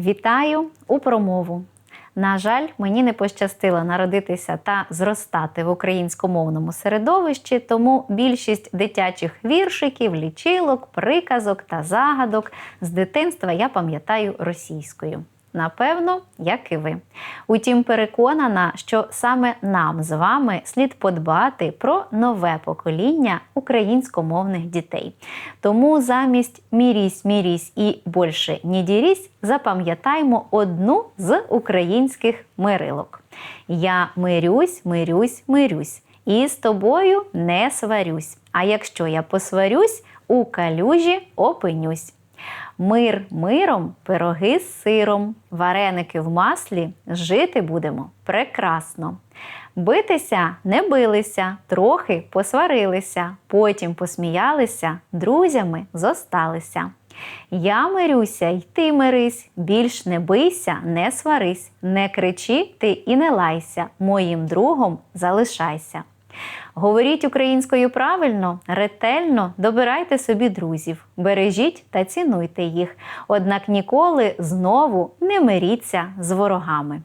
Вітаю у промову. На жаль, мені не пощастило народитися та зростати в українськомовному середовищі, тому більшість дитячих віршиків, лічилок, приказок та загадок з дитинства я пам'ятаю російською. Напевно, як і ви. Утім, переконана, що саме нам з вами слід подбати про нове покоління українськомовних дітей. Тому замість мірісь, мірісь і більше не дірісь запам'ятаймо одну з українських мирилок. Я мирюсь, мирюсь, мирюсь, і з тобою не сварюсь. А якщо я посварюсь, у калюжі опинюсь. Мир миром, пироги з сиром, вареники в маслі, жити будемо прекрасно. Битися не билися, трохи посварилися, потім посміялися, друзями зосталися. Я мирюся, й ти мирись, більш не бийся, не сварись, не кричи ти і не лайся, моїм другом залишайся. Говоріть українською правильно, ретельно, добирайте собі друзів, бережіть та цінуйте їх. Однак ніколи знову не миріться з ворогами.